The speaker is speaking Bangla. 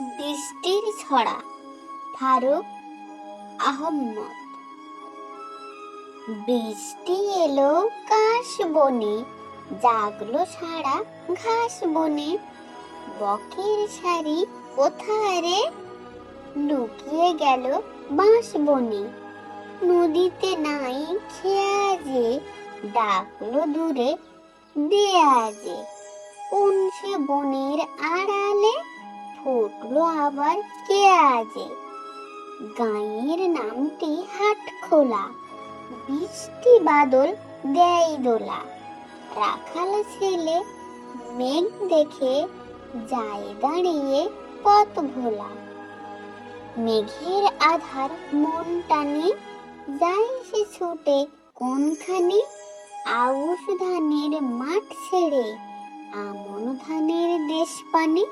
বৃষ্টির ছড়া। ফারুক আহম্মদ। বৃষ্টি এলো কাশ বনে, জাগলো সারা ঘাস বনে। বকের শাড়ি কোথায় রে লুকিয়ে গেল বাঁশ বনে। নদীতে নাই খেয়া যে ডাকলো দূরে দেয়া যে কোন সে বনের আড়ালে ফুটলো আবার কে আজে? গাঁয়ের নামটি হাট খোলা বৃষ্টি বাদল দেয় দোলা। রাখাল ছেলে মেঘ দেখে যায় দাঁড়িয়ে পথ ভোলা। মেঘের আধার মন টানে, যায় সে ছুটে কোনখানে? আউশ ধানের মাঠ ছেড়ে আমন ধানের দেশ পানে।